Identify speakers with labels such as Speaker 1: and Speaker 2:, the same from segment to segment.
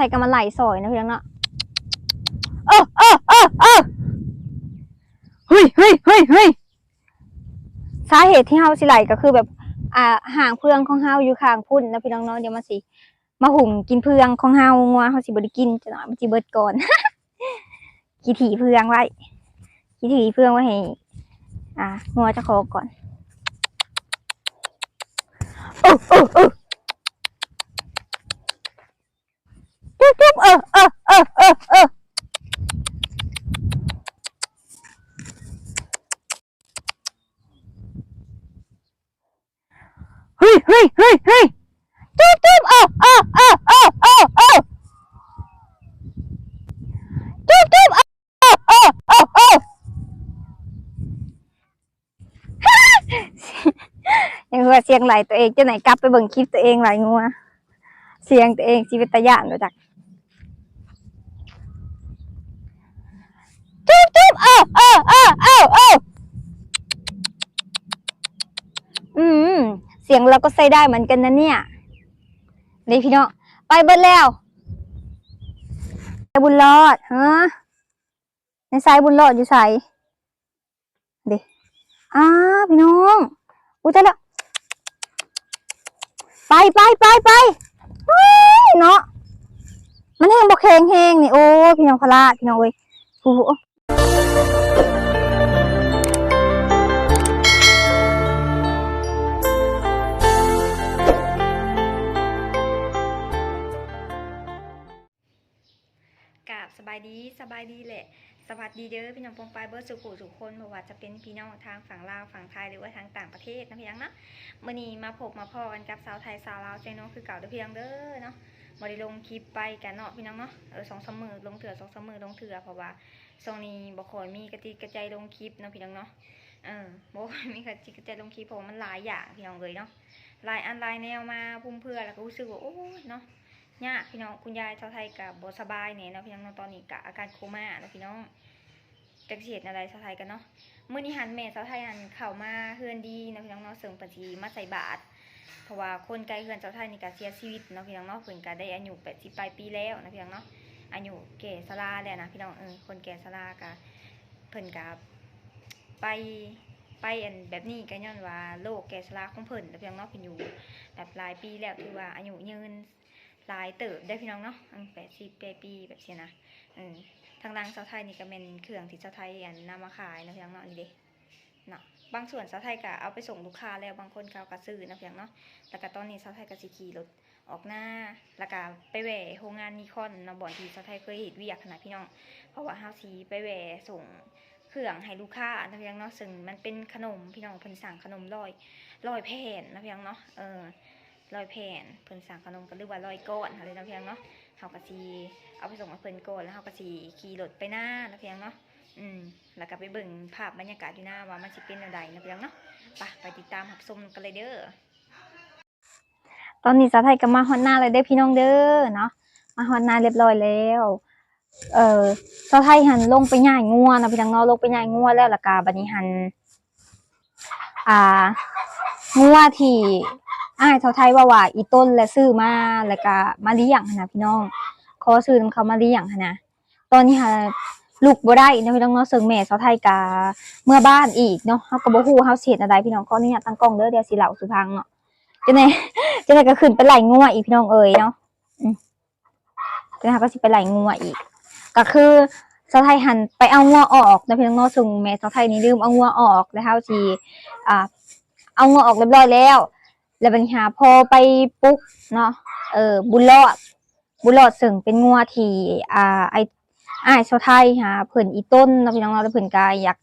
Speaker 1: ไทยก็มาไหลซอยนะพี่น้องเนาะเออเออเออเออเฮ้ยเฮ้ยเฮ้ยเฮ้ยสาเหตุที่เฮาสิไหลก็คือแบบ อ่าห่างเพื่องของเฮาอยู่ข้างพุ่นนะพี่น้องเนาะเดี๋ยวมาสิมาหุ่มกินเพื่องของเฮางัวเฮาสิบ่ได้กินจะหน่อยมันสิเบิดก่อนกี่ถีเพื่องไว้กี่ถีเพื่องไว้ให้อ่างัวจะขอก่อนโอ้โอ้โอ้ จุ๊บจุ๊บเออเออเออเออเออเฮ้ยเฮ้ยเฮ้ยเฮ้ยจุ๊บจุ๊บเออเออเออเออเออเออจุ๊บจุ๊บเออเออเออเออยังว่าเสียงไหลตัวเองจะไหนกลับไปเบิ่งคลิปตัวเองไหลงัวเสียงตัวเองชีวิตตะยานรู้จัก จุ๊บจุ๊บเออเออเออเออเอออืม เสียงเราก็ใส่ได้เหมือนกันนะเนี่ย นี่พี่น้อง ไปเบิดแล้วบุญรอดฮะในสายบุญรอดอยู่ใส่เด็อ้าพี่น้องอุ้ยตาแล้วไปไปไปไปเนาะมันแห้งบกแข็งแห้งนี่โอ้พี่น้องพลาดพี่น้องเว้ยโอ้ กาบสบายดีสบายดีแหละ สวัสดีเด้อพี่น้องปองปายเบิร์ดสุขุสุขคนบ่ว่าจะเป็นพี่น้องทางฝั่งลาวฝั่งไทยหรือว่าทางต่างประเทศนะพี่ยังเนาะมื่อนี้มาพบมาพอกันกับสาวไทยสาวลาวใจน้องคือเก่าเด้อพี่ยังเด้อเนาะบ่ได้ลงคลิปไปกันเนาะพี่น้องเนาะเออสองสามมือลงเถื่อสองสามมือลงเถื่อเพราะว่าช่วงนี้บ่ค่อยมีกระติกกระใจลงคลิปเนาะพี่น้องเนาะเออบ่ค่อยมีกระติกกระใจลงคลิปเพราะมันหลายอย่างพี่น้องเลยเนาะหลายอันหลายแนวมาพุ่มเพื่อแล้วก็รู้สึกว่าโอ้เนาะ ยากพี่น้องคุณยายชาวไทยกับบ่สบายเนี่ยนะพี่น้องตอนนี้กะอาการโคม่านะพี่น้องจักสิเฮ็ดอะไรสาวไทยกันเนาะเมื้อนี้หันแม่สาวไทยหันเข้ามาเฮือนดีนะพี่น้องเนาะเสริมปฏิมาใส่บาตรเพราะว่าคนไกลเฮือนสาวไทยนี่ก็เสียชีวิตเนาะพี่น้องเนาะเพิ่นก็ได้อายุ80ปลายปีแล้วนะพี่น้องเนาะอายุแก่ชราแล้วนะพี่น้องเออคนแก่ชราก็เพิ่นก็ไปไปอันแบบนี้ก็ย้อนว่าโรคแก่ชราของเพิ่นนะพี่น้องเนาะเพิ่นอยู่แบบหลายปีแล้วถือว่าอายุยืน หลายเติบได้พี่น้องเนาะอัน80ปลายปีแบบนี้นะเออทางร้านสาวไทยนี่ก็เป็นเครื่องที่สาวไทยอันนำมาขายนะเพียงเนาะนี่เด้เนาะบางส่วนสาวไทยก็เอาไปส่งลูกค้าแล้วบางคนเขาก็ซื้อนะเพียงเนาะแล้วก็ตอนนี้สาวไทยก็สิขี่รถออกหน้าแล้วก็ไปแหวโรงงานนิคอนนะบ่อนที่สาวไทยเคยเห็นวิอยาขนาดพี่น้อง เพราะว่าเฮาสิไปแหวส่งเครื่องให้ลูกค้านะเพียงเนาะซึ่งมันเป็นขนมพี่น้องเพิ่นสั่งขนมร้อยร้อยแผ่นนะเพียงเนาะเออ ร้อยแผ่นเพิ่นสั่งขนมก็เรียกว่าร้อยก้อนอะไรนะเพียงเนาะเฮาก็สิเอาไปส่งมาเพิ่นก่อนแล้วเขาก็สิขี่รถไปหน้านะเพียงเนาะอืมแล้วก็ไปเบิ่งภาพบรรยากาศอยู่หน้าว่ามันสิเป็นแนวใดนะเพียงเนาะไปไปติดตามรับชมกันเลยเด้อตอนนี้สาวไทยก็มาฮอดหน้าเลยเด้อพี่น้องเด้อเนาะมาฮอดหน้าเรียบร้อยแล้ว เออสาวไทยหันลงไปย่ายงัวนะพี่น้องเนาะลงไปย่ายงัวแล้วล้วก็บัดนี้หันอ่างัวที่ อ้ายสาวไทยว่าว่าอีต้นและซื้อมาแล้วก็มาเลี้ยงหั้นนะพี่น้องขอซื้อนำเขามาเลี้ยงหั้นนะตอนนี้หาลูกบ่ได้นะพี่น้องเนาะเสิงแม่สาวไทยกาเมื่อบ้านอีกเนาะเฮาก็บ่ฮู้เฮาสิเฮ็ดอะไรพี่น้องขออนุญาตตั้งกล้องเด้อเดี๋ยวสิเล่าสู่ฟังเนาะจังได๋จังได๋ก็ขึ้นไปไหลงัวอีกพี่น้องเอ๋ยเนาะอืมจังได๋ก็สิไปไหลงัวอีก ก็คือสาวไทยหันไปเอางัวออกนะพี่น้องเนาะซึ่งแม่สาวไทยนี่ลืมเอางัวออกแล้วเฮาสิอ่าเอางัวออกเรียบร้อยแล้ว แล้วบัดนี้หาพอไปปุ๊กเนาะเออบุญรอดบุญรอดซึ่งเป็นงัวที่อ่าไออ้ายชาวไทยหาเพิ่นอีต้นเนาะพี่น้องเนาะแล้วเพิ่นก็อยาก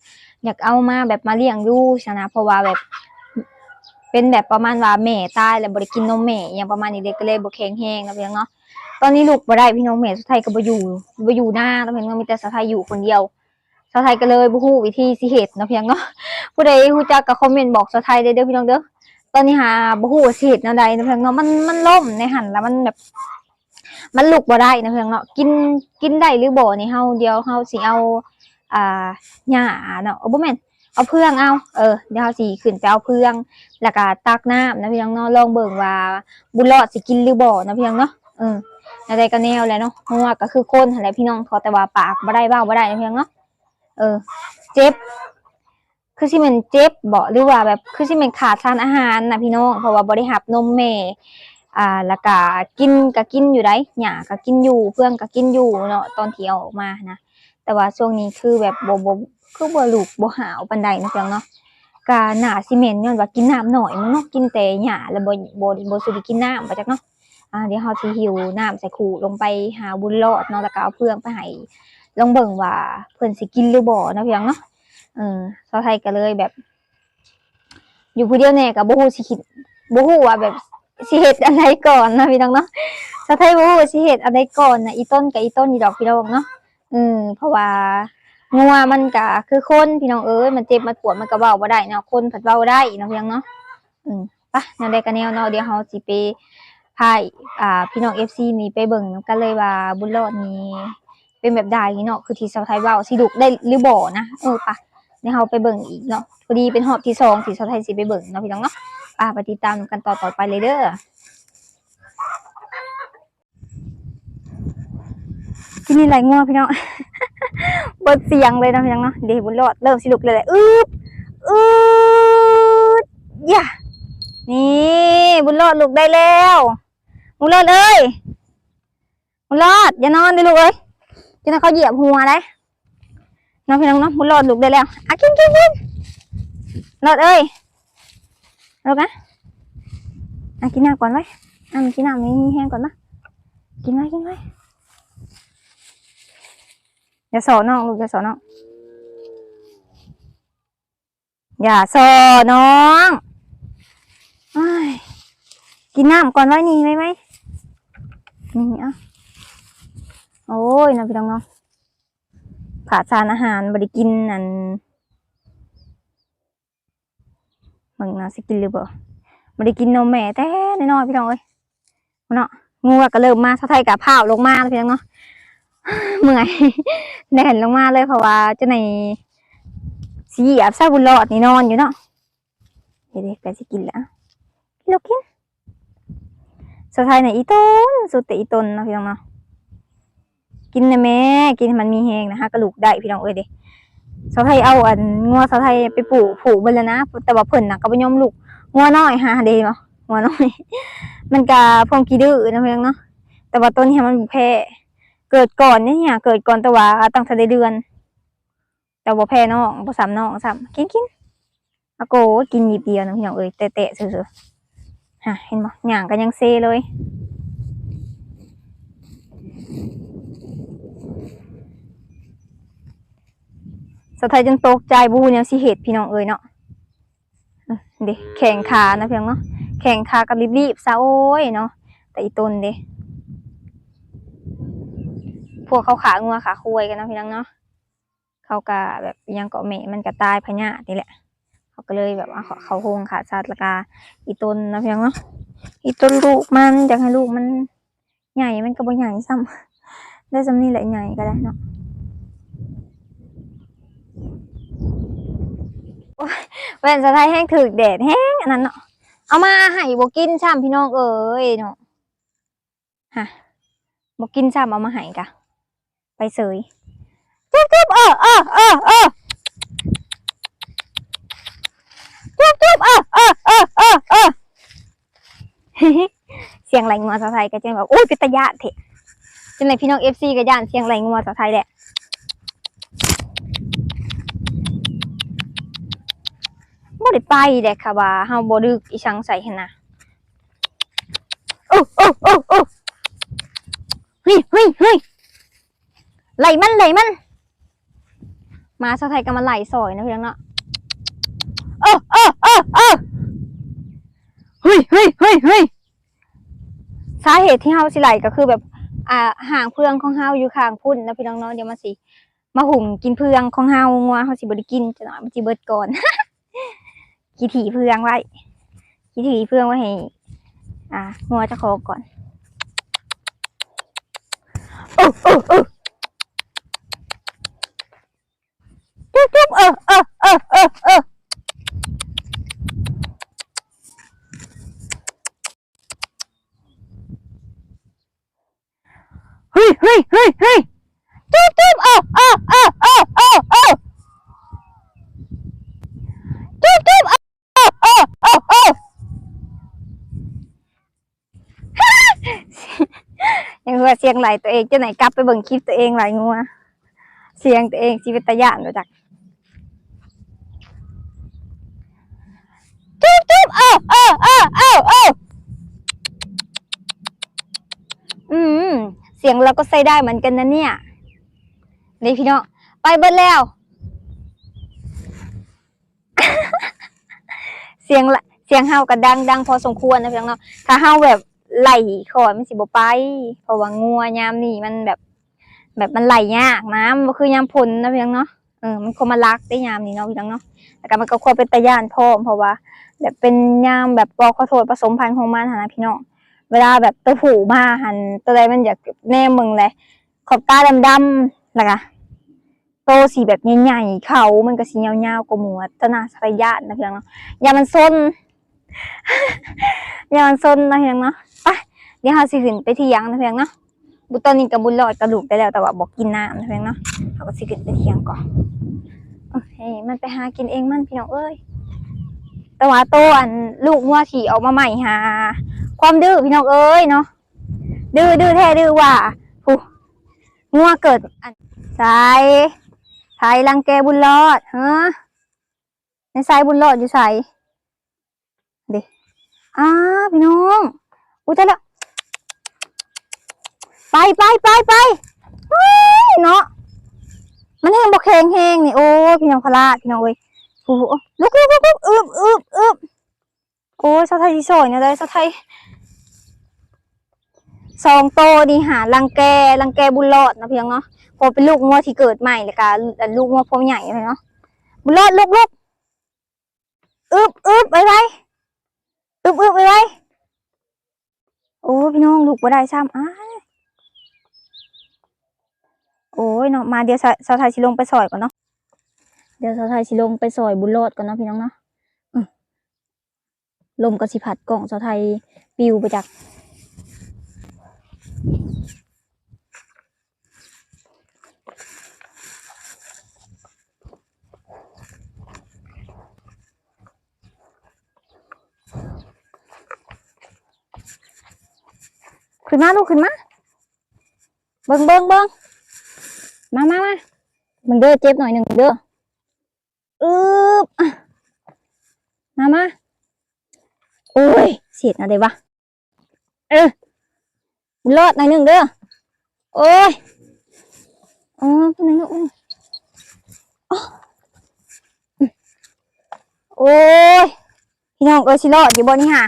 Speaker 1: อยากเอามาแบบมาเลี้ยงดูชนะเพราะว่าแบบเป็นแบบประมาณว่าแม่ตายแล้วบ่ได้กินนมแม่อหยังประมาณนี้เด็กก็เลยบ่แข็งแรงเนาะพี่น้องเนาะตอนนี้ลูกบ่ได้พี่น้องแม่ชาวไทยก็บ่อยู่บ่อยู่หน้าเนาะพี่น้องมีแต่ชาวไทยอยู่คนเดียวชาวไทยก็เลยบ่ฮู้วิธีสิเฮ็ดเนาะพี่น้องเนาะผู้ใดรู้จักก็คอมเมนต์บอกชาวไทยได้เด้อพี่น้องเด้อ อนนี้หาบ่ฮู้ว่าสิเฮ็ดแนวใดเนาะพี่น้องเนาะมันมันล่มในหันแล้วมันแบบ มันลุกบ่ได้นะเพียงเนาะกินกินได้หรือบ่นี่เฮาเดี๋ยวเฮาสิเอาอ่าหญ้าเนาะเอาบ่แม่นเอาเพื่องเอาเออเดี๋ยวเฮาสิขึ้นไปเอาเพื่องแล้วก็ตักน้ำนะพี่น้องเนาะลองเบิ่งว่าบุญรอดสิกินหรือบ่นะพี่น้องเนาะเอออะไรก็แนวแหละเนาะงัวก็คือคนอะไรพี่น้องขาแต่ว่าปากบ่ได้เบ้าบ่ได้นะเพียงเนาะเออ เจ็บ คือสิแมันเจ็บบ่หรือว่าแบบคือสิแมันขาดสารอาหารนะพี่น้องเพราะว่าบ่ได้หับนมแม่อ่าแล้วก็กินก็กินอยู่ได้หญ้าก็กินอยู่เพื่อนก็กินอยู่เนาะตอนที่เอาออกมานะแต่ว่าช่วงนี้คือแบบบ่บ่คือบ่ลูกบ่หาวปานใดนะเพียงเนาะก็หน้าซีเมนต์ย้อนว่ากินน้ำหน่อยมันเนาะกินแต่หญ้าแล้วบ่บ่บ่สิได้กินน้ำบ่จักเนาะอ่าเดี๋ยวเฮาสิหิวน้ำใส่ขู่ลงไปหาบุญรอดเนาะแล้วก็เอาเพื่อนไปให้ลองเบิ่งว่าเพิ่นสิกินหรือบ่นะเพียงเนาะ เออชาวไทยก็เลยแบบ อยู่ผู้เดียวแน่ก็บ่ฮู้สิคิดบ่ฮู้ว่าแบบสิเฮ็ดอะไรก่อนนะพี่น้องเนาะชาวไทยบ่ฮู้ว่าสิเฮ็ดอะไรก่อนนะอีต้นกับอีต้นอีดอกพี่น้องเนาะอืมเพราะว่างัวมันก็คือคนพี่น้องเอ้ยมันเจ็บมันปวดมันก็เว้าบ่ได้เนาะคนผัดเว้าได้เนาะพี่น้องเนาะอืมปะแนวใดก็แนวเนาะเดี๋ยวเฮาสิไปพาอ่าพี่น้อง FC นี่ไปเบิ่งนกันเลยว่าบุญรอดนี่เป็นแบบใดเนาะคือที่ชาวไทยเว้าสิดุกได้หรือบ่นะเออปะ เดี๋ยวเฮาไปเบิ่งอีกเนาะพอดีเป็นรอบที่สองที่ชาวไทยสิไปเบิ่งเนาะพี่น้องเนาะอ่าไปติดตามกันต่อต่อไปเลยเด้อที่นี่ไรง่วงพี่น้องเบิดเสียงเลยนะพี่น้องเนาะเดี๋ยวบุญรอดเริ่มสิลุกเลยแหละอึ๊บอึ๊ดย่านี่บุญรอดลุกได้แล้วบุญรอดเอ้ยบุญรอดอย่านอนดิลูกเอ้ยจะนั่นเขาเหยียบหัวได้ น้องพี่น้องเนาะบุญรอดลุกได้แล้วอะกินกินกินรอดเอ้ยลูกนะอะกินน้ำก่อนไว้อะมันกินน้ำนี้แห้งก่อนนะกินไว้กินไว้อย่าสอน้องลูกอย่าสอน้องอย่าสอน้องอกินน้ำก่อนไว้นี่ได้ไหมนี่อะโอ้ยนะพี่น้องเนาะ ขาดสารอาหารบริกินนั่นมึงนะสิกินหรือเปล่าไม่ได้กินนมแม่แต่น้อยพี่น้องเอ้ยเนาะงูก็เริ่มมาสะไทยกับผ้าลงมาแล้วพี่น้องเนาะเมื่อยแดนลงมาเลยเพราะว่าจะในสีเหียบซาบุญรอดนี่นอนอยู่เนาะเดี๋ยวๆไปสิกินล้วกินลูกกินสะไทยในอีต้นสุดแต่อีต้นนะพี่น้องเนาะ กินนะแม่ กินให้มันมีแหงนะฮะกระลูกได้พี่น้องเอ้ยเด้สาวไทยเอาอันงัวสาวไทยไปปลูกผูกไปแล้วนะ แต่ว่าเพิ่นน่ะก็บ่ยอมลูกงัวน้อยหาเด้บ่งัวน้อย มันก็พงขี้ดื้อนะเพียงเนาะแต่ว่าต้นเนี้มันแพ้เกิดก่อนเนี่ยเกิดก่อนแต่ว่าตั้งแต่เดือน แต่บ่แพ้น้องบ่ซ้ำน้องซ้ำกินกินอาโกกินหยิบเดียวนะพี่น้องเอ้ยแตะๆซื่อๆฮะเห็นบ่หย่างก็ยังเซเลย สะไทยจนตกใจบูเนี่ยสิเหตุพี่น้องเอ้ยเนาะเออเด็แข่งขานะเพียงเนาะแข่งขากับรีบๆซะโอ้ยเนาะแต่อีตนเด้พวกเขาขางัวขาคุยกันนะพี่น้องเนาะเขาก็แบบอิหยังเกาะเมะมันก็ตายพญาตินี่แหละ เขาก็เลยแบบว่าเขาเขาโฮงขาสัตว์ละกาอีตนนะเพียงเนาะอีตนลูกมันอยากให้ลูกมันใหญ่มันก็บ่ใหญ่ซ้ำได้ซ้ำนี่แหละใหญ่ก็ได้เนาะ เว้นสะไทยแห้งถึกแดดแห้งอันนั้นเนาะเอามาให้บกินซ้ำพี่น้องเอ้ยเนาะฮะบกินซ้ำเอามาให้กะ ไปเสยจุ๊บจุ๊บเออเออเออเออจุ๊บจุ๊บเออเออเออเออเออเสียงไหลงัวสะไทยก็จังแบบโอ้ยเป็นตะยานเถอะจังไหนพี่น้องเอฟซีก็ย่านเสียงไหลงัวสะไทยแหละ บ่ได้ไปแหละค่ะว่าเฮาบ่ดึกอีสังใส่หั่นน่ะโอ้โอ้โอ้โอ้เฮ้ยเฮ้ยเฮ้ยไหลมันไหลมัน มาชาวไทยก็มาไหลซอยนะพี่น้องเนาะโอ้โอ้โอ้โอ้เฮ้ยเฮ้ยเฮ้ยเฮ้ยสาเหตุที่เฮาสิไหลก็คือแบบอ่าห่างเพื่องของเฮาอยู่ข้างพุ่นนะพี่น้องเนาะเดี๋ยวมาสิมาหุ่มกินเพื่องของเฮางัวเฮาสิบ่ได้กินจะหน่อยมันสิเบิดก่อน กี่ถีเพื่องไว้กี่ถีเพื่องไว้ให้อ่างัวจะโคก่อนโอ้โอ้โอ้จุ๊บจุ๊บเออเออเออเออเออ ฮ้ยเฮ้ยเฮ้ยจุ๊บจุ๊บเออเออเออเออเออเออจุ๊บจุ๊บเออเออเออเออยังว่าเสียงไหลตัวเองจะไหนกลับไปเบิ่งคลิปตัวเองไหลงัวเสียงตัวเองชีวิตตะยานรู้จักจุ๊บจุ๊บเออเออเออเออเอออืมเสียงเราก็ใส่ได้เหมือนกันนะเนี่ยนี่พี่น้องไปเบิดแล้ว เสียงละเสียงเฮาก็ดังดังพอสมควรนะพี่น้องเนาะถ้าเฮาแบบ ไหลคอมันสิบ่ไป เพราะว่างัวยามนี่มันแบบ แบบมันไหลยากนะมันบ่คือยามฝนนะเพี่น้องเนาะเออมันคงมารักได้ยามนี้เนาะพี่น้องเนาะแต่ก็มันก็ควรเป็นตะย่านพร้อมเพราะว่า แบบเป็นยามแบบปอขอโทษผสมพันธุ์ของมันหนนะพี่น้องเวลาแบบตัวผูมาหันตัวใดมันอยากแน่มึงเลยขอบตาดำๆแล้วก็โตสีแบบใหญ่ๆเขามันก็สียาๆกว่าหมูตนาสรยานะเพียงเนาะยามันซนยามันซนนะเพียงเนาะ ดี๋ยวเราสิขึ้นไปที่ยังนะเพียงเนาะบุตอนนี้กับบุญรอดกระดูกได้แล้วแต่ว่าบอกกินน้ำนะเพียงเนาะเราก็สิขึ้นไปเที่ยงก่อนโอเคมันไปหากินเองมันพี่น้องเอ้ยแต่ว่าโตอันลูกงัวที่ออกมาใหม่หาความดื้อพี่น้องเอ้ยเนาะดื้อดื้อแท้ดื้อว่าผู้งัวเกิดอันสายสายรังแกบุญรอดฮะในสายบุญรอดอยู่ใส่เด็อ้าพี่น้องอุ้ยตายแล้ว ไปไปไปไปเฮ้ยเนาะมันแห้งบอกแข็งแห้งนี่โอ้พี่น้องพลาพี่น้องเอ้ยโอ้ลุกลุกลุกลุกอึบอึบอึบโอ้ยสาไทยที่สวยเนี่ยเลยสาไทยสองโตนี่หารังแกรังแกบุญรอดนะเพียงเนาะพอเป็นลูกงัวที่เกิดใหม่เลยกะลูกงัวพอใหญ่เลยเนาะบุญรอดลูกลูกอึบอึบไปไปอึบอึบไปไปโอ้พี่น้องลูกบ่ได้ซ้ำอ้าย โอ้ยเนาะมาเดี๋ยวสาวไทยสิลงไปซอยก่อนเนาะเดี๋ยวสาวไทยสิลงไปซอยบุญรอดก่อนเนาะพี่น้องเนาะลมกระสิผัดกล่องสาวไทยปิวไปจากขึ้นมาลูกขึ้นมา เบิ้งเบิ้งเบิ้ง มามามามึงเด้อเจ็บหน่อยหนึ่งเด้ออึบอะมามาโอ้ยเสียดอะไรวะเออรอดหน่อยหนึ่งเด้อโอ้ยอ๋อเป็นไงลูกอ๋อโอ้ยพี่น้องเอ้ยสิรอดอยู่บนนี่ค่ะ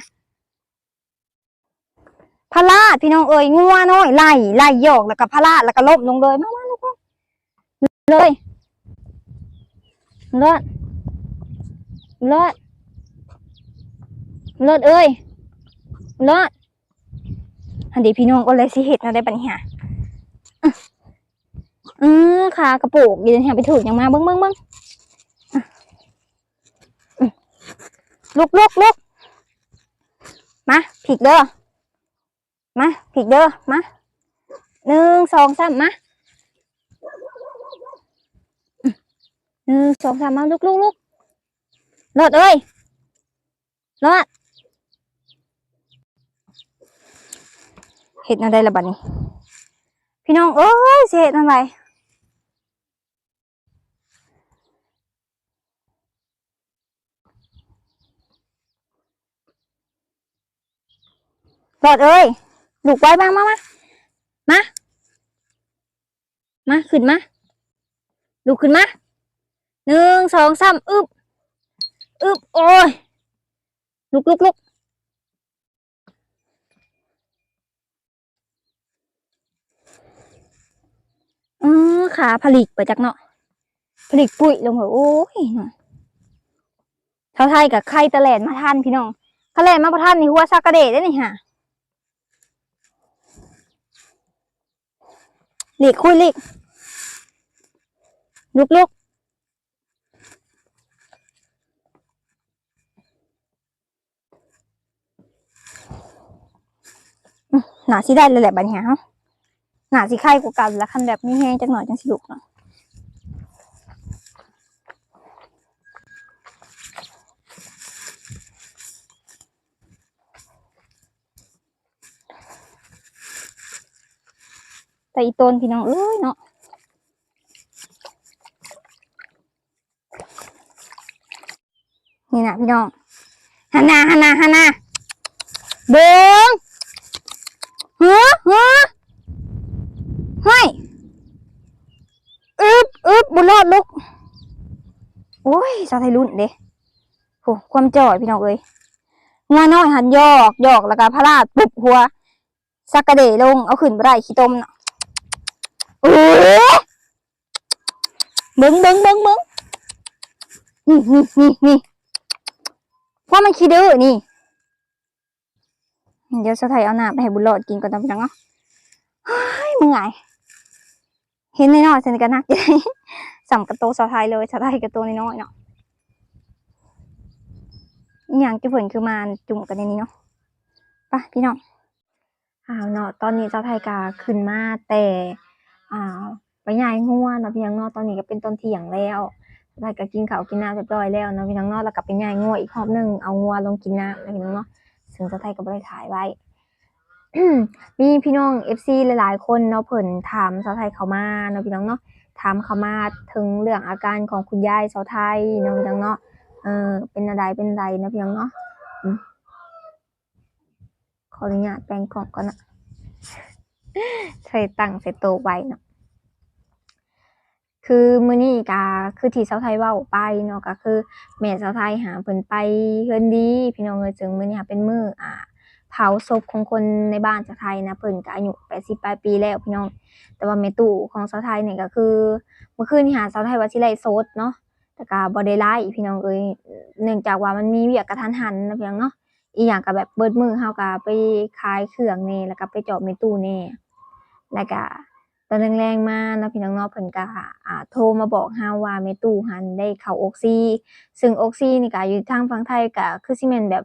Speaker 1: พระลาดพี่น้องเอ้ยงัวน้อยไล่ไล่โยกแล้วก็พระลาดแล้วก็ล้มลงเลยมามาลูกมา เลยเลิศเลิศเลิศเอ้ยเลิศอันดีพี่น้องก็เลยสิเห็ดนะได้ปัญหาอืออขากระปุกยืนแหงไปถูกยังมาเบิ้งเบิ้งเบิ้งอะอื้อลุกลุกลุกมาผิดเด้อมาผิดเด้อมาหนึ่งสองสามมาอืม หนึ่งสองสามมาลุกลุกลุกรอดเอ้ยรอดเห็ดอะไรละบัดนี้ พี่น้องเอ้ยเห็ดอะไรรอดเอ้ยลูกไว้บ้างมามามา มา ขึ้นมา ลูกขึ้นมา หนึ่งสองสามอึบอึบโอ้ยลุกลุกลุกอือขาผลิกไปจากเนาะผลิกปุ๋ยลงเหรอโอ้ยเนาะเท่าไทยกับไข่ตะแหลนมาทันพี่น้องตะแหลนมาประทันนี่หัวซากกระเดะได้นี่ฮะหลีกคุยหลีกลุกลุก หนาสิได้เลยแหละบัดนี้ฮะหนาสิไข่กว่ากันแล้วคันแบบมีแห้งจักหน่อยจังสิลุกเนาะแต่อีต้นพี่น้องเอ้ยเนาะนี่นะพี่น้องฮันนาฮันนาฮันนาเบิ้งหัวหัว ห้อยอึบอึบบุญรอดลูก โอ้ยสาวไทยรุ่นเด้โหความจ่อยพี่น้องเอ้ยงาน้อยหันยอกยอกแล้วก็พระราดปุบหัวสักกระเดลงเอาขึ้นบ่ได้ขี้ต้มเน่ะโอ้ยเบิ้งเบิ้งเบิ้งเบิ้งนี่นี่นี่นี่ว่ามันขี้ดื้อนี่ เดี๋ยวสาวไทยเอาหน้ำไปให้บุญรอดกินก่อนนะพี่น้องเนาะเมื่อยเห็นน้อยๆสนิทกันนักยังสำกับโตสาวไทยเลยสาวไทยกับตัวน้อยๆเนาะ อหย่างที่เพิ่นคือมาจุ่มกันในนี้เนาะไปะพี่น้องอ้าวเนาะตอนนี้สาวไทยกาขึ้นมาแต่อ่าไปยายงัวเนาะพี่น้องเนาะตอนนี้ก็เป็นตอนเที่ยงแล้วสาวไทยก็กินข้าวกินน้ำเรียบร้อยแล้วเนาะพี่น้องเนาะแล้วก็ไปยายงัวอีกรอบหนึ่งเอางัวลงกินน้ำนะพี่น้องเนาะซึ่งสาวไทยก็บ่ได้ถ่ายไว้มีพี่น้อง FC หลาย ๆ คนเนาะเพิ่นถามสาวไทยเขามาเนาะพี่น้องเนาะถามเขามาถึงเรื่องอาการของคุณยายสาวไทยเนาะพี่น้องเนาะ เออ เป็นอะไรเป็นไรนะพี่น้องเนาะอขออนุญาตแปลงกล่องก่อนนะใส่ตั้งใส่โตไว้เนาะคือมื้อนี้ก็คือที่สาวไทยเว้าไปเนาะก็คือแม่สาวไทยหาเพิ่นไปเฮือนดี พี่น้องเอ้ยจึงมื้อนี้เป็นมื้ออ่าเผาศพของคนในบ้านสาไทยนะเพิ่นก็อายุ80ปลายปีแล้วพี่น้อง แต่ว่าแม่ตู่ของสาวไทยเนี่ยก็คือเมื่อคืนนี่หาสาวไทยว่าสิไลฟ์สดเนาะ แต่ก็บ่ได้ไลฟ์พี่น้องเอ้ยเนื่องจากว่ามันมีเวียกกระทันหันนะพี่น้องเนาะอีหยังก็แบบเบิดมือเฮาก็ไปขายเครื่องแน่แล้วก็ไปจอบแม่ตู่แน่แล้วก็ตอนแรงๆมาเนาะพี่น้องเนาะเพิ่นก็อ่าโทรมาบอกเฮาว่าแม่ตู่หันได้เข้าออกซีซึ่งออกซีนี่ก็อยู่ทางฝั่งไทยก็คือสิแม่นแบบ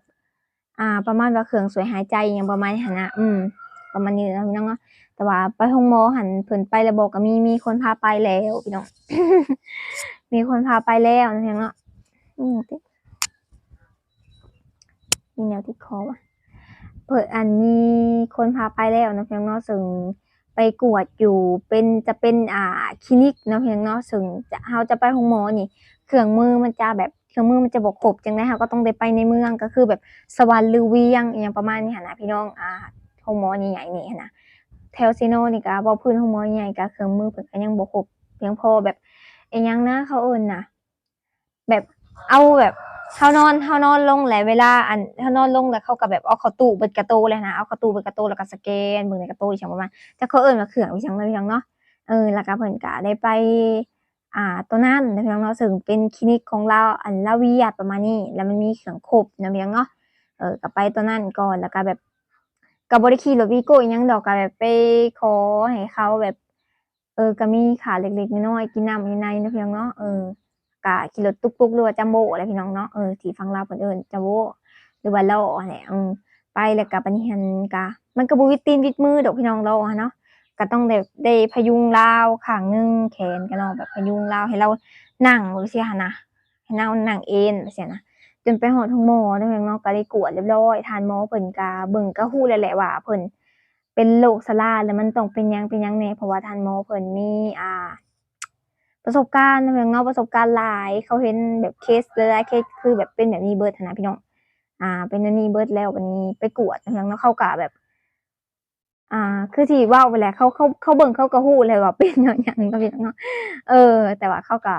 Speaker 1: อ่าประมาณว่าเครื่องช่วยหายใจอหยังประมาณหันนะอืมประมาณนี้นะพี่น้องเนาะแต่ว่าไปห้องหมอหันเพิ่นไปแล้วบอกก็มีมีคนพาไปแล้วพี่น้อง มีคนพาไปแล้วนะพี่น้องเนาะมติมีแนวที่คอว่ะเปิดอันมีคนพาไปแล้วนะพี่น้องเนาะซึ่งไปกวดอยู่เป็นจะเป็นอ่าคลินิกนาะพี่น้องเนาะซึ่งจะเฮาจะไปห้องหมอนี่ เครื่องมือมันจะแบบเครื่องมือมันจะบ่ครบจังได๋เฮาก็ต้องได้ไปในเมืองก็คือแบบสวรรค์หรือเวียงอหยังประมาณนี้หันนะพี่น้องอ่าห้องหมอใหญ่ๆนี่นะแถวซิโนนี่ก็บ่พื้นห้องหมอใหญ่ก็เครื่องมือเพิ่นก็ยังบ่ครบเพียงพอแบบ อิหยังนะเขาเอิ้นนะแบบเอาแบบเฮานอนเฮานอนลงแหล้วเวลาอันเฮานอนลงแล้วเขาก็แบบเอาเข้าตู้เบิดกระโตเลยนะเอาเข้าตู้เบิดกระโตแล้วก็สแกนเบิ่งในกระโตอีหยังประมาณจักเขาเอิ้นว่าเครื่องอีหยังเลยพี่น้องเนาะเออแล้วก็เพิ่นก็ได้ไป อ่าตัวนั้นนะพี่น้องเนาะซึ่งเป็นคลินิกของเราอันลาเวียประมาณนี้ แล้วมันมีเครื่องครบนะพี่น้องเนาะเออก็ไปตัวนั้นก่อนแล้วก็แบบก็บ่ได้ขี่รถวีโก้อิหยังดอกก็แบบไปขอให้เขาแบบ เออก็มีขาเล็กๆน้อยๆกินน้ำอยู่ในนะพี่น้องเนาะเออก็ขี่รถตุ๊กๆหรือว่าจัมโบ้อะไรพี่น้องเนาะเออที่ฟังลาวเพิ่นเอิ้นจัมโบ้หรือว่าล้อแหละอืมไปแล้วก็บัดนี้หันก็มันก็บ่วิดตีนวิดมือดอกพี่น้องเราเนาะก็ต้องได้ได้พยุงลาวข้างหนึงแขนก็เนาะแบบพยุงลาวให้เรานั่งจังซี่หั้นนะให้เรานั่งเอนจังซี่นะจนไปฮอดห้องหมอเนาะพี่น้องเนาะก็ได้กวดเรียบร้อยทานหมอเพิ่นก็เบิ่งก็ฮู้แล้วแหละว่าเพิ่น เป็นโรคซาราแล้วมันต้องเป็นยังเป็นยังแหน่เพราะว่าทานหมอเพิ่นมีอ่า ประสบการณ์เนาะพี่น้องนาประสบการณ์หลายเขาเห็นแบบเคสหลายๆเคสคือแบบเป็นแบบนี้เบิดนะพี่น้องอ่า เป็นอันนี้เบิดแล้วบัดนี้ไปกวดเนาะพี่น้องเนาะเขาก็แบบ อ่า คือที่เว้าไปแหละเขาเขาเขาเบิ่งเขาก็ฮู้เลยว่าเป็นหยังหยังเนาะพี่น้องเนาะเออ แต่ว่าเขาก็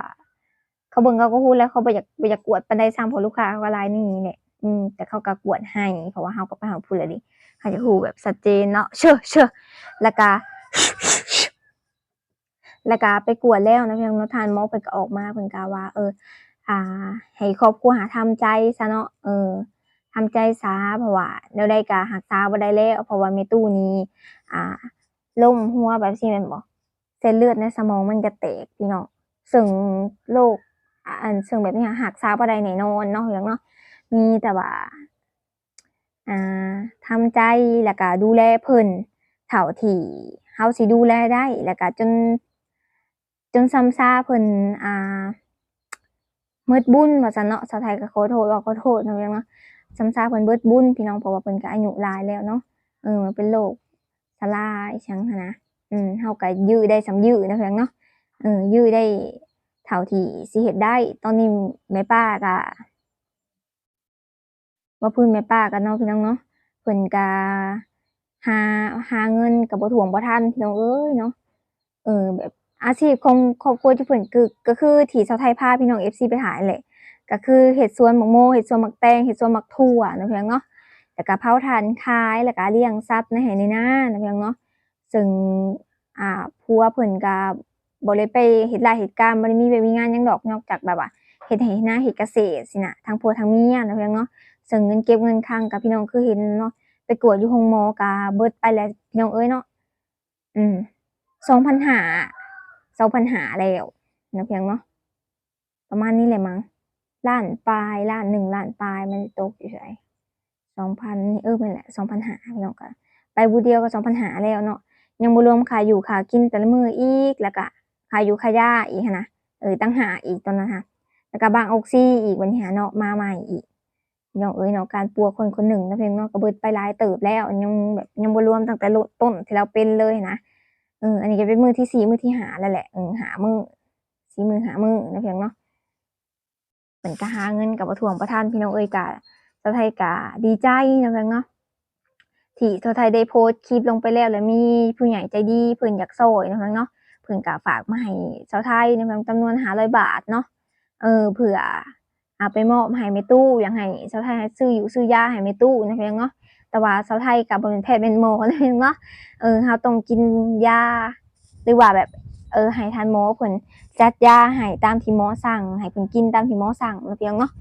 Speaker 1: เขาเบิ่งเขาก็ฮู้แล้วเขาบ่อยากบ่อยากกวดปานใดซ้ำเพราะลูกค้าเขาก็รายนี้แหละอืมแต่เขาก็กวดให้เพราะว่าเฮาก็ไปหาผู้แล้วดิ เขาจะฮู้แบบชัดเจนเนาะเชื่อเชื่อแล้วก็แล้วก็ไปกวดแล้วนะเพี่น้องเนาะทานมอเพิ่นก็ออกมาเพิ่นก็ว่า เออ อ่า ให้ครอบครัวหาทำใจซะเนาะเออทำใจซะเพราะว่าแนวใดก็รักษาบ่ได้แล้วเพราะว่าม่ตู้นี้ อ่าล้มหัวแบบซี่แม่นบ่เส้นเลือดในสมองมันก็แตกพี่น้องซึ่งโรคอันซึ่งแบบนี้รักษาบ่ได้แน่นอนเนาะพี่น้องเนาะมีแต่ว่า อ่าทำใจแล้วก็ดูแลเพิ่นเท่าที่เฮาสิดูแลได้แล้วก็จน จนซ้ำซาเพิ่นอ่าเมิดบุญว่าซั่นเนาะสาไทยก็ขอโทษว่าขอโทษนาะพี่น้องเนาะซ้ำซาเพิ่นเบิดบุญพี่น้องเพราะว่าเพิ่นก็อายุหลายแล้วเนาะเออเป็นโรคชราอีหยังนนะอืมเฮาก็ยื้อได้สำยื้อนะพี่น้องเนาะเออยื้อได้เท่าที่สิเฮ็ดได้ ตอนนี้แม่ป้าก็ ว่าพื้นแม่ป้ากันเนาะพี่น้องเนาะเพิ่นก็หาหาเงินก็บ่ถ่วงบ่ทันพี่น้องเอ้ยเนาะเออแบบอาชีพของครอบครัวที่เพิ่นคือก็คือที่ชาวไทยพาพี่น้อง FC ไปหานั่นแหละก็คือเฮ็ดสวนหมกโมเฮ็ดสวนหมักแตงเฮ็ดสวนหมักถั่วนะเพียงเนาะแล้วก็เผาถ่านขายแล้วก็เลี้ยงสัตว์ในไร่ในนานะเพียงเนาะซึ่งอ่าผัวเพิ่นก็บ่ได้ไปเฮ็ดไร่เฮ็ดการบ่ได้มีเวียกมีงานยังดอกนอกจากแบบว่าเฮ็ดไร่เฮ็ดนาเฮ็ดเกษตรสินะทั้งผัวทั้งเมียนะเพียงเนาะ ซึ่งเงินเก็บเงินคลังก็พี่น้องคือเห็นเนาะไปกวดอยู่โรงหมอก็เบิดไปแล้วพี่น้องเอ้ยเนาะอืม2,500เซาปัญหาแล้วนะเพียงเนาะประมาณนี้เลยมั้งล้านปลายล้านหนึ่งล้านปลายมันตกอยู่ไสสองพันเออมันแหละสองพันหาพี่น้องก็ไปบูเดียวก็สองพันหาแล้วเนาะยังบ่รวมค่าอยู่ค่ากินแต่ละมืออีกแล้วก็ค่าอยู่ค่ายาอีกนะเออตั้งหาอีกตอนนั้นค่ะแล้วก็บางออกซิอีกวันนี้หาเนาะมาใหม่อีก น้องเอ้ยเนาะการปัวคนคนหนึ่งนะเพียงเนาะก็เบิดไปลายเติบแล้วยังแบบยังบรวมตั้งแต่ต้นที่เราเป็นเลยนะเอออันนี้ก็เป็นมือที่สี่มือที่หาแล้วแหละเออหามือสี่มือหามือนะเพียงเนาะเหมือนก็หาเงินกับประทวงประทานพี่น้องเอ้ยกะสาวไทยกะดีใจนะเพียงเนาะที่สาวไทยได้โพสต์คลิปลงไปแล้วแล้วมีผู้ใหญ่ใจดีเพิ่นอยากซอยนะเพียงเนาะเพิ่นกะฝากมาให้สาวไทยนะเพียงจำนวนหาร้อยบาทเนาะเออเผื่อ เอาไปมอบให้แม่ตู้อย่างให้สาวไทยซื้ออยู่ซื้อยาให้แม่ตู้นะเพียงเนาะแต่ว่าสาวไทยกับบ่เป็นแพทย์เป็นหมอนะเพียงเนาะเออเราต้องกินยาหรือว่าแบบเออให้ทานหมอเพิ่นจัดยาให้ตามที่หมอสั่งให้เพิ่นกินตามที่หมอสั่งแล้วเพียงเนาะ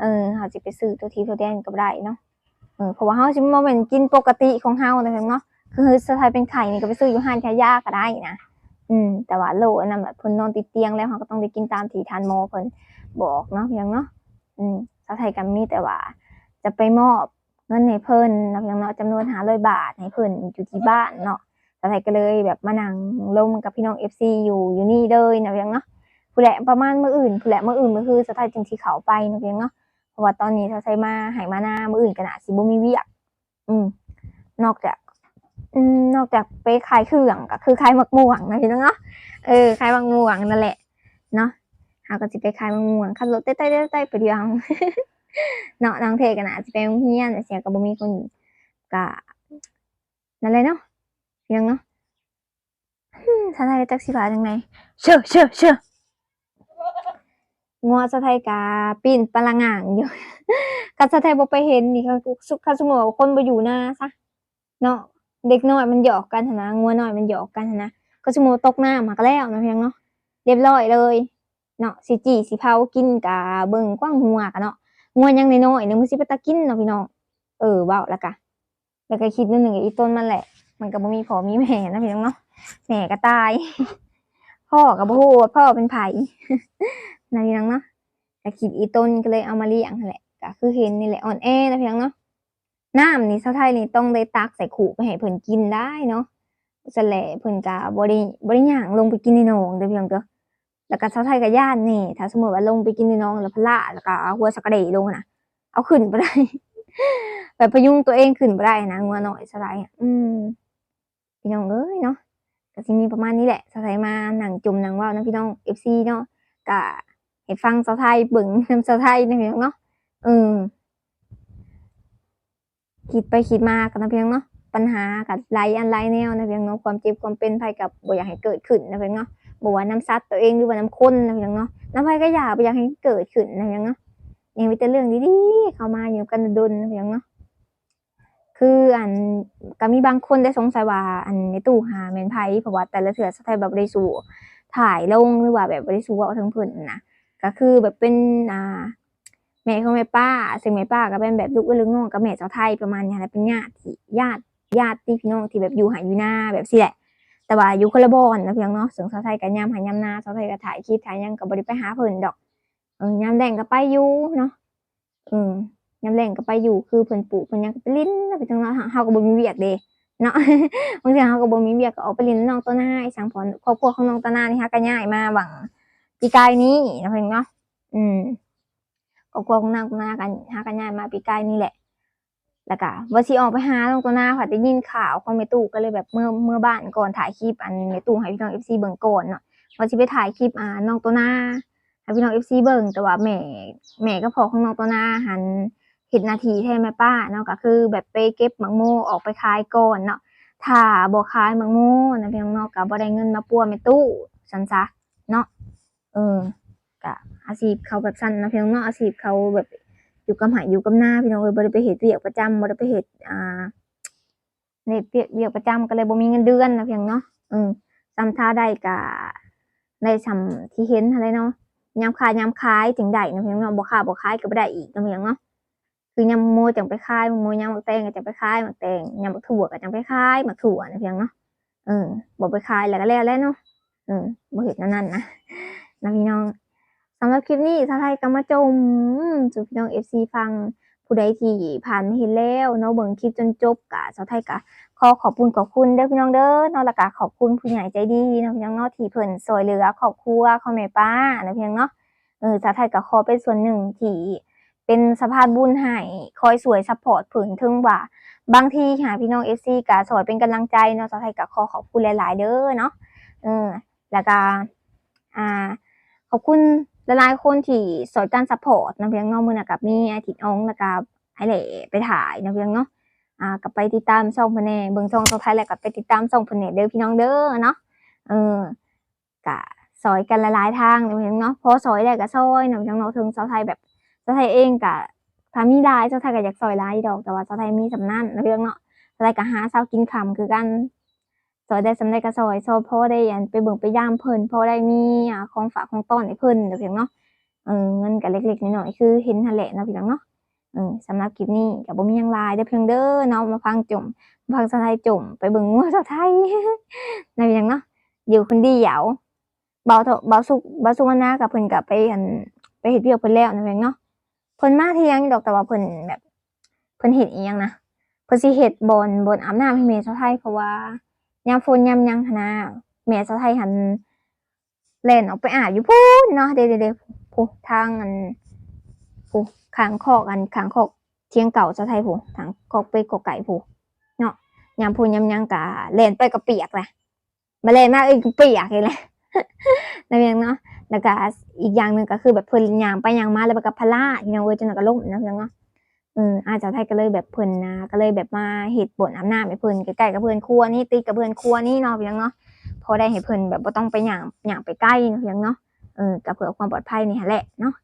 Speaker 1: เออเราสิไปซื้อตัวทีตัวแดนก็บ่ได้เนาะเออเพราะว่าเฮาสิบ่แม่นกินปกติของเฮานะเพียงเนาะคือสไตล์เป็นไข้นี่ก็ไปซื้ออยู่ห้านขายยาก็ได้นะอืมแต่ว่าโลนนั้นแบบเพิ่นนอนติดเตียงแล้วเฮาก็ต้องได้กินตามที่ทานหมอเพิ่นบอกเนาะเพียงเนาะ อืมสไทยก็มีแต่ว่า จะไปมอบเงินให้เพิ่นนะเพียงเนาะจำนวน500บาทให้เพิ่นอยู่ที่บ้านเนาะสาวไทยก็เลยแบบมานั่งลมกับพี่น้อง FC อยู่อยู่นี่เลยนะเพียงเนาะผู้แหละประมาณมื้ออื่นผู้แหละมื้ออื่นก็คือสาวไทยจึงสิเขาไปนะเพียงเนาะเพราะว่าตอนนี้สาวไทยมาให้มาหน้ามื้ออื่นก็น่าสิบ่มีเวียกอืมนอกจากอืมนอกจากไปขายเครื่องก็คือขายมักม่วงนะพี่น้องเนาะเออขายมักม่วงนั่นแหละเนาะ เฮาก็สิไปขายมักม่วงขับรถเต้ๆๆๆไปเดียวเนาะน้องเทก็น่าสิไปโรงเรียนแต่เสียก็บ่มีคนก็นั่นแหละเนาะเพียงเนาะสะไทยจักสิบาจังไงเชื่อเชื่อเชื่องัวสะไทยกาปีนปละง่างอยู่คันสะไทยบ่ไปเห็นนี่คันสุคันสมมุติว่าคนบ่อยู่หน้าซะเนาะเด็กน้อยมันหยอกกันนนะงัวน้อยมันหยอกกันนนะก็สมมุติว่าตกน้ำมาก็แล้วนะเพียงเนาะเรียบร้อยเลย เนาะสิจีสิเผากินกะเบิ่งกว้างหัวกะเนาะงัวยังน้อยๆนึงมันสิไปตะกินเนาะพี่น้องเออเว้าแล้วกะแล้วก็คิดนิดหนึ่งอีต้นมันแหละ มันก็บ่มีพ่อมีแม่นะพี่น้องเนาะแม่ก็ตาย พ่อกับพ่อพ่อเป็นไผ่นะพี่น้องเนาะก็คิดอีต้นก็เลยเอามาเลี้ยงนั่นแหละก็คือเห็นนี่แหละอ่อนแอนะพี่น้องเนาะน้ำนี่ชาวไทยนี่ต้องได้ตักใส่ขู่ไปให้เพิ่นกินได้เนาะสแหละเพิ่นก็บ่ได้บ่ได้ย่างลงไปกินในหนองเด้อพี่น้องเด้อ แล้วก็ชาวไทยก็ย่านนี่ ถ้าสมมติว่าลงไปกินในหนองแล้วพละแล้วก็เอาหัวสกกระเดลงนะเอาขึ้นบ่ได้แบบพยุงตัวเองขึ้นบ่ได้นะงัวหน้อยสไลด์อะอืมพี่น้องเอ้ยเนาะก็สิมีประมาณนี้แหละสาวไทยมาหนังจุ่มหนังว่าวนะพี่น้อง FC เนาะก็ให้ฟังสาวไทยบิ่งน้ำสาวไทยนะพี่น้องเนาะเออคิดไปคิดมากันนะพี่น้องเนาะปัญหากับหลอันหลแนวนะพี่น้องเนาะความเจ็บความเป็นภัยกับบ่อยากให้เกิดขึ้นนะพี่น้องเนาะ บ่ว่าน้ำซัดตัวเองหรือว่าน้ำข้นนะพี่น้องเนาะน้ำภัยก็อยากบ่อยากให้เกิดขึ้นนะพี่น้องเนาะยังมีแต่เรื่องดีๆเข้ามาอยู่กันดนๆนะพี่น้องเนาะคืออันก็มีบางคนได้สงสัยว่าอันในตู้หาแมนไผเพราะว่าแต่ละเทื่อสไตล์แบบบ่ได้สู่ถ่ายลงหรือว่าแบบบ่ได้สู่เว้าถึงเพิ่นนะก็คือแบบเป็นอ่าแม่ของแม่ป้าซึ่งแม่ป้าก็เป็นแบบลูกเอื้อลูกน้องกับแม่เจ้าไทยประมาณนี้แหละเป็นญาติญาติญาติพี่น้องที่แบบอยู่ไห้อยู่หน้าแบบซี่แหละ แต่ว่าอยู่คนละบอนนะเพียงเนาะซึ่งเจ้าไทยก็ยามห้ยามนาเจ้าไทยก็ถ่ายคลิปถ่ายยังก็บ่ได้ไปหาเพิ่นดอกเออยามแดงก็ไปอยู่เนาะอืมยามแรงก็ไปอยู่คือเพิ่นปลูกเพิ่นยังก็ไปลิ้นแล้วไปจังเนาะเฮาก็บ่มีเวียกเด้
Speaker 2: เนาะบางทีเขาก็บ่มีเวียกก็ออกไปลิ้นน้องตัวหน้าไอ้สังพรครอบครัวของน้องตัวหน้านี่ฮะก็ย้ายมาหวังปีกายนี้นะเพิ่นเนาะอืมครอบครัวของนางตัวหน้ากันฮะก็ย้ายมาปีกายนี่แหละ แล้วก็ว่าสิออกไปหาน้องตัวหน้าค่ะได้ยินข่าวของแม่ตู่ก็เลยแบบเมื่อเมื่อบ้านก่อนถ่ายคลิปอันแม่ตู่ให้พี่น้อง FC เบิ่งก่อนเนาะว่าสิไปถ่ายคลิปอ่าน้องตัวหน้าให้พี่น้อง FC เบิ่งแต่ว่าแม่แม่ก็พอของน้องตัวหน้าหันเฮ็ดหนาทีแทนแม่ป้าเนาะก็คือแบบไปเก็บมักโมออกไปขายก่อนเนาะถ้าบ่ขายมักโมนะพี่น้องเนาะก็บ่ได้เงินมาปัวแม่ตู้ซั่นซะเนาะเออก็อาชีพเขาแบบสั้นนะพี่น้องเนาะอาชีพเขาแบบ อยู่กับไหอยู่กับหน้าพี่น้องเอ้ยบ่ได้ไปเฮ็ดเวียกประจำบ่ได้ไปเฮ็ดอ่าเฮ็ดเวียกเวียกประจำก็เลยบ่มีเงินเดือนนะพี่น้องเนาะเออซำท่าได้ก็ได้ซำที่เห็นหั้นแหละเนาะยามขายยามขายถึงได้นะพี่องเนาะบ่ค้าบ่ขายก็บ่ได้อีกนะพี่น้องเนาะคือยำโมจังไปขายโมยำมักแตงก็จังไปขายมักแตงยำมักถั่วก็จังไปขายมักถั่วนะเพียงเนาะเออบอกไปขายแล้วก็แล้วแล้วเนาะเออบ่เห็นนานนั่นนะนะพี่น้อง สำหรับคลิปนี้สาไทยก็มาจมสู่พี่น้อง FC ฟังผู้ใดที่ผ่านมาเห็นแล้วเนาะเบิ่งคลิปจนจบกะสาไทยกะขอขอบคุณขอบคุณเด้อพี่น้องเด้อเนาะล้วก็ขอบคุณผู้ใหญ่ใจดีเนาะพี่น้องเนาะที่เพิ่นซอยเหลือครอบครัวพ่อแม่ป้านะพี่น้องเนาะเออสาไทยก็ขอเป็นส่วนหนึ่งที่เป็นสะพานบุญให้คอยสวยซัพพอร์ตผืนถึงว่าบางทีหาพี่น้องเอฟซีกะสอยเป็นกำลังใจเนาะสาไทยกะขอขอบคุณหลาย ๆ เด้อเนาะเออแล้วก็อ่าขอบคุณ หลายๆคนที่สอยการซัพพอร์ตนะเพียงเนามือนะกับมีอาทิตย์อองแล้วก็ไอเหล่ไปถ่ายนะเพียงเนาะอ่ากับไปติดตามช่องพิ่นเบิ่งช่องสาวไทยแล้วก็ไปติดตามช่องพิ่นเด้อพี่น้องเด้อเนาะเออกะสอยกันหลายๆทางนะเพียงเนาะพอสอยได้ก็ซอยนะเพียงเนาะถึงสาวไทยแบบเจ้าไทยเองกะถ้ามีรายเจ้าไทยก็อยากซอยรายดอกแต่ว่าเจ้าไทยมีสำนั่นนะเรื่องเนาะเจ้าไทยก็หาเช้ากินคำคือกัน อยได้สำได้ก็ซอยซอยพอได้อันไปเบิ่งไปย่ามเพิ่นพ่อได้มีอ่าของฝากของต้อนให้เพิ่นเดี๋ยวเพียงเนาะเออเงินก็เล็กๆน้อยๆคือเห็นหั่นแหละเนาะพี่น้องเนาะเออสำหรับคลิปนี้ก็บ่มีหยังหลายเด้อเพียงเด้อเนาะมาฟังจมมาฟังเจ้าไทยจมไปเบิ่งงัวเจ้าไทยนะพี่น้องเนาะอยู่คนเดียวเบาเถอะเบาสุกเบาสุวันหน้ากับเพิ่นก็ไปอันไปเฮ็ดเวียกเพิ่นแล้วนะเพียงเนาะเพิ่นมาเที่ยงดอกแต่ว่าเพิ่นแบบเพิ่นเฮ็ดอีหยังนะเพิ่นสิเฮ็ดบอนบอนอาบน้ำให้แม่เจ้าไทยเพราะว่า ยามฝนยามยังหนนะแม่เจ้าไทยหันเล่นออกไปอาบอยู่พูนเนาะเด้ๆๆผู้ทางอันผู้ข้างคอกอันข้างคอกเทียงเก่าเจ้าไทยผู้ทางคอกเป็ดกอกไก่ผู้เนาะยามฝนยามยังกะเล่นไปก็เปียกแหละมาเล่นมากอีกเปียกอีกแหละนั่นเองเนาะแล้วก็อีกอย่างหนึ่งก็คือแบบเพิ่นยางไปยางมาแล้วกับพลาที่น้องเวยจนก็ล่มนะพี่น้องเนาะ เอออาจารย์ไทยก็เลยแบบเพิ่นนะก็เลยแบบมาเฮ็ดบ่นอาบน้ำให้เพิ่นใกล้ๆกับเพิ่นครัวนี่ติดกับเพิ่นครัวนี่เนาะพี่น้องเนาะพอได้ให้เพิ่นแบบบ่ต้องไปย่างย่างไปใกล้เนาะพี่น้องเนาะเออก็เพื่อความปลอดภัยนี่แหละเนาะ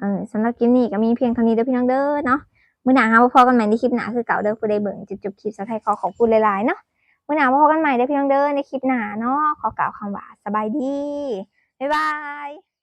Speaker 2: เออสำหรับคลิปนี้ก็มีเพียงเท่านี้เด้อพี่น้องเด้อเนาะมื้อหนาเฮาพอกันใหม่ในคลิปหนาคือเก่าเด้อผู้ใดเบิ่งจุดจบคลิปสาวไทยขอขอบคุณหลายๆเนาะมื้อหน้าพอกันใหม่เด้อพี่น้องเด้อในคลิปหนาเนาะขอกล่าวคำว่าสบายดีบ๊ายบาย